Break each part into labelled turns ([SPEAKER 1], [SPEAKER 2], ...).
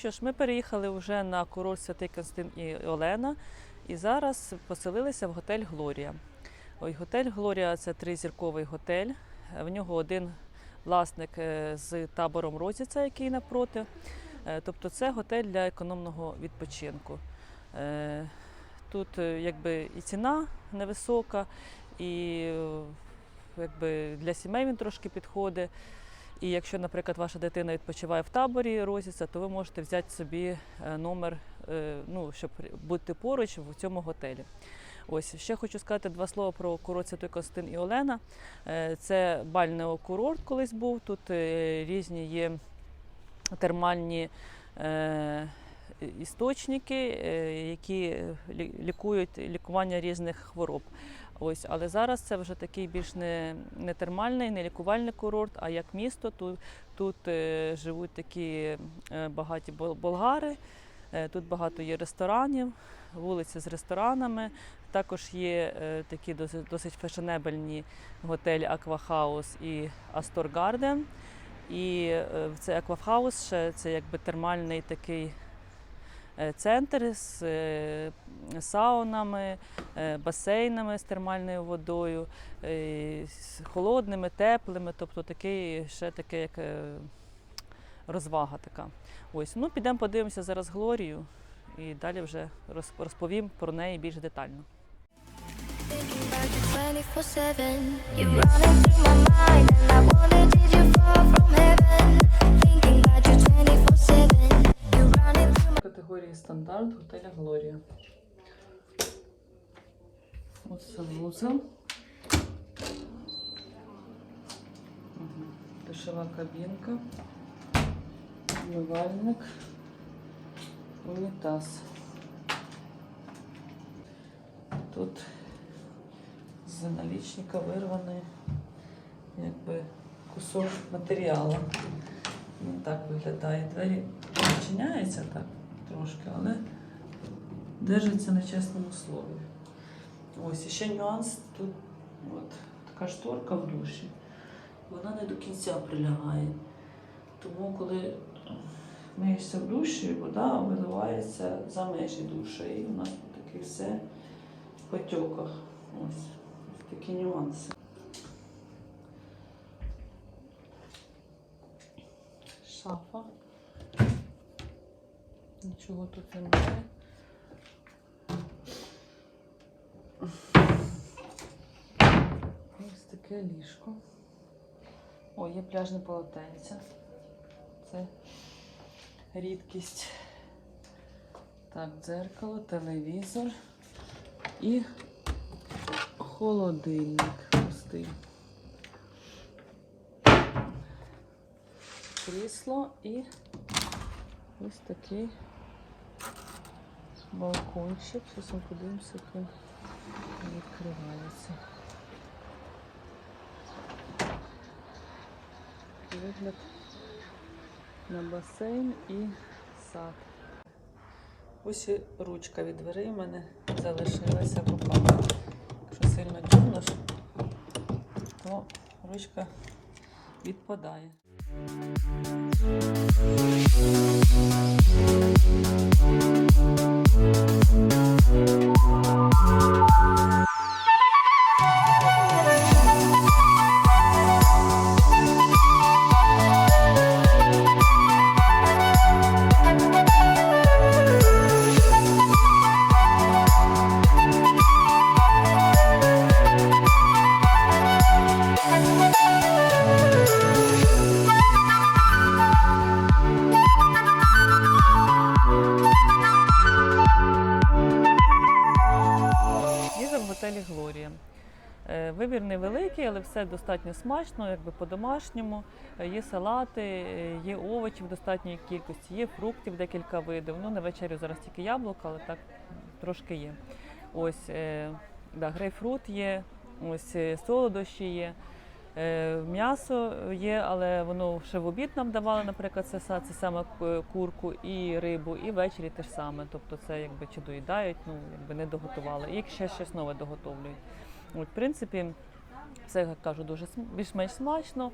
[SPEAKER 1] що ж, ми переїхали вже на курорт Святий Константин і Олена, і зараз поселилися в готель Глорія. Ой, готель Глорія це тризірковий готель. В нього один власник е, з табором Розіця, який напроти. Е, Тобто це готель для економного відпочинку. Е, Тут якби і ціна невисока, і якби для сімей він трошки підходить. І якщо, наприклад, ваша дитина відпочиває в таборі Розіса, то ви можете взяти собі е, номер, е, ну, щоб бути поруч в цьому готелі. Ось ще хочу сказати два слова про курорт Святой Костин і Олена. Е, Це бальнеокурорт колись був. Тут різні є термальні істочники, які лікують лікування різних хвороб. Ось, але зараз це вже такий більш не, не термальний, не лікувальний курорт, а як місто. Тут, тут е, живуть такі е, багаті болгари. Е, Тут багато є ресторанів, вулиці з ресторанами. Також є е, такі досить, досить фешенебельні готелі Аквахаус і Астор Гарден. І е, в цей Аквахаус ще це якби термальний такий центр з е, саунами, е, басейнами з термальною водою, е, з холодними, теплими, тобто такий ще таке як е, розвага така. Ось, ну підемо подивимося зараз Глорію і далі вже розповім про неї більш детально.
[SPEAKER 2] Thinking about you 24/7.
[SPEAKER 1] Категорії стандарт готеля Глорія. Санвузел. Мгм. Душова кабінка. Умивальник. Унітаз. Тут з налічника вирваний якби кусок матеріалу. Так виглядає. Двері відчиняються так трошки, але держиться на чесному слові. Ось і ще нюанс тут от, така шторка в душі. Вона не до кінця прилягає. Тому коли миєшся в душі, вода виливається за межі душа. І у нас таке все в потьоках. Ось такі нюанси. Шафа. Нічого тут немає. Ось таке ліжко. О, є пляжне полотенце. Це рідкість. Так, дзеркало, телевізор і холодильник пустий. Крісло і ось такий балкончик. Зараз ми подивимося, як він відкривається. Вигляд на басейн і сад. Ось і ручка від дверей в мене залишилася руках. Якщо сильно дюрнеш, то ручка відпадає. Thank you. Невеликий, але все достатньо смачно, якби по-домашньому. Е, Є салати, е, є овочів в достатньої кількості, є фруктів декілька видів. Ну, на вечерю зараз тільки яблука, але так трошки є. Ось е, да, грейпфрут є, ось солодощі є. М'ясо є, але воно ще в обід нам давали, наприклад, це, це саме курку і рибу, і ввечері те ж саме. Тобто це якби чи доїдають, ну якби не доготували. І ще щось нове доготовлюють. От, в принципі, все як кажу, дуже більш-менш смачно.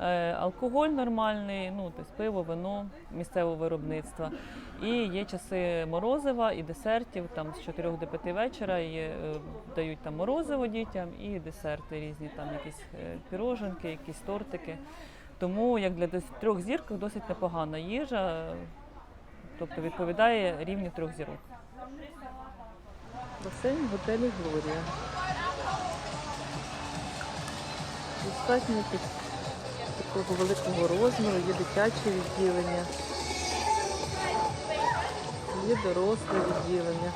[SPEAKER 1] Е, Алкоголь нормальний, ну тобто пиво, вино місцевого виробництва. І є часи морозива і десертів там з 4 до 5 вечора. Є, е, дають там морозиво дітям і десерти різні, там якісь е, піроженки, якісь тортики. Тому як для трьох зірок досить непогана їжа, тобто відповідає рівню трьох зірок. Басейн в готелі Глорія. Достатньо такого великого розміру, є дитяче відділення, є доросле відділення.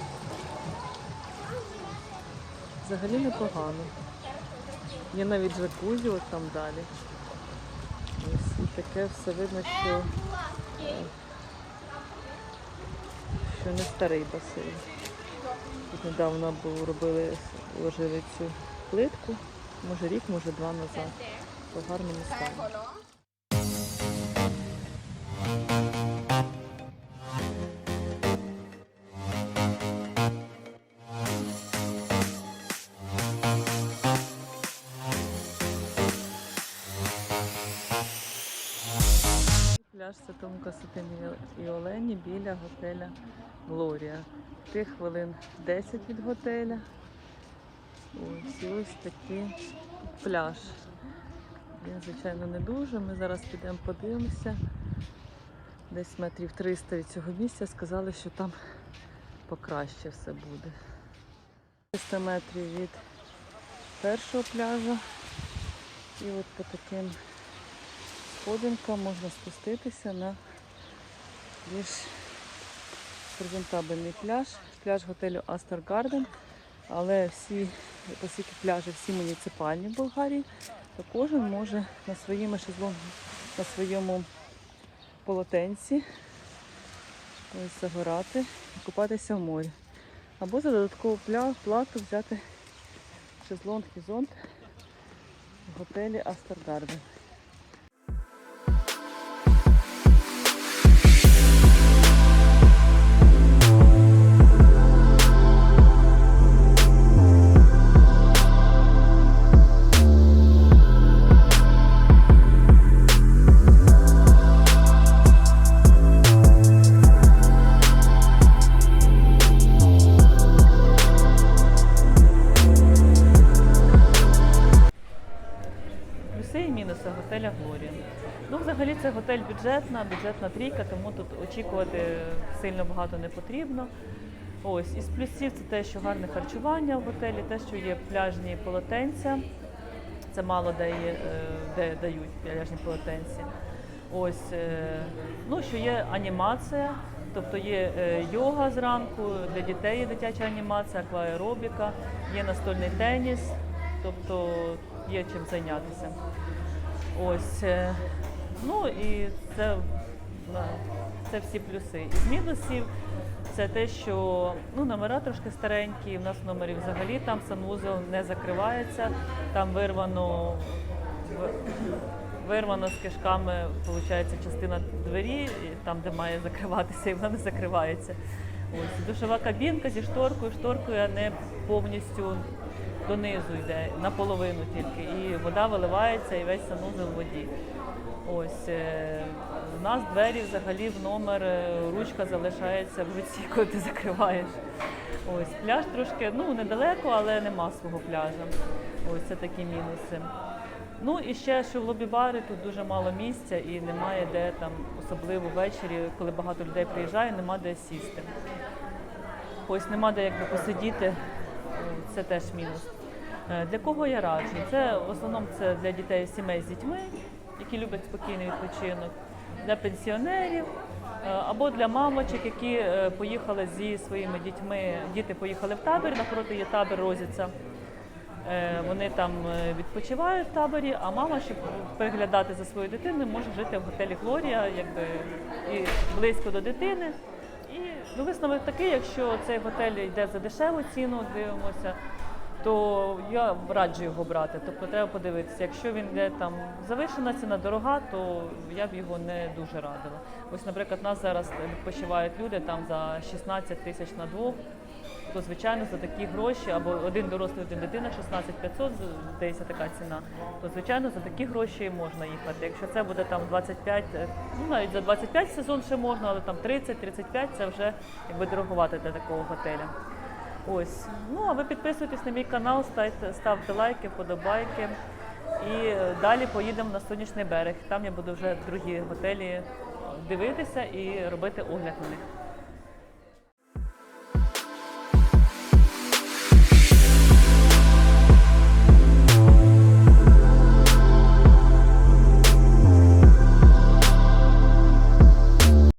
[SPEAKER 1] Взагалі непогано. Є навіть джакузі от там далі. Ось і таке все видно, що, що не старий басейн. Тут недавно був, робили, ложили цю плитку, може рік, може два назад. По гарному стані. Пляж Святому Касатині і Олені біля готеля Глорія. Тих хвилин 10 від готеля. Ось ось такий пляж. Він, звичайно, не дуже. Ми зараз підемо подивимося. Десь метрів 300 від цього місця сказали, що там покраще все буде. 300 метрів від першого пляжу. І от по таким сходинкам можна спуститися на більш презентабельний пляж. Пляж готелю Астор Гарден. Але всі, оскільки пляжі всі муніципальні в Болгарії, то кожен може на своєму шезлонгу, на своєму полотенці ось загорати і купатися в морі. Або за додаткову плату взяти шезлонг і зонт в готелі Астор це готель бюджетна, бюджетна трійка, тому тут очікувати сильно багато не потрібно. Ось із плюсів це те, що гарне харчування в готелі, те, що є пляжні полотенця. Це мало де, є, е, де дають пляжні полотенці. Ось, е, ну, що є анімація, тобто є е, йога зранку, для дітей є дитяча анімація, акваеробіка, є настольний теніс, тобто є чим зайнятися. Ось, ну і це, це всі плюси. Із мінусів це те, що ну, номера трошки старенькі, в нас в номері взагалі там санвузол не закривається, там вирвано, вирвано з кишками, виходить, частина двері, там, де має закриватися, і вона не закривається. Ось, душова кабінка зі шторкою, шторкою не повністю донизу йде, наполовину тільки. І вода виливається і весь санузел в воді. Ось е, у нас двері взагалі в номер, е, ручка залишається в руці, коли ти закриваєш. Ось пляж трошки ну недалеко, але нема свого пляжа. Ось це такі мінуси. Ну і ще, що в лобі-бари тут дуже мало місця і немає де там, особливо ввечері, коли багато людей приїжджає, нема де сісти. Ось нема де якби посидіти, е, це теж мінус. Е, Для кого я раджу? Це в основному це для дітей сімей з дітьми, які люблять спокійний відпочинок, для пенсіонерів е, або для мамочок, які поїхали зі своїми дітьми. Діти поїхали в табір, навпроти є табір Розіця. Вони там відпочивають в таборі, а мама, щоб переглядати за своєю дитиною, може жити в готелі Глорія, якби і близько до дитини. І ну, висновок такий, якщо цей готель йде за дешеву ціну, дивимося, то я раджу його брати. Тобто треба подивитися. Якщо він йде там завишена ціна дорога, то я б його не дуже радила. Ось, наприклад, нас зараз відпочивають люди там за 16 тисяч на двох. То звичайно за такі гроші, або один дорослий, один дитина, 16 500, здається, така ціна. То звичайно за такі гроші можна їхати. Якщо це буде там 25, е, ну навіть за 25 сезон ще можна, але там 30-35 це вже якби дороговато для такого готеля. Ось. Ну а ви підписуйтесь на мій канал, ставте, ставте лайки, вподобайки. І е, далі поїдемо на сонячний берег. Там я буду вже другі готелі дивитися і робити огляд на них.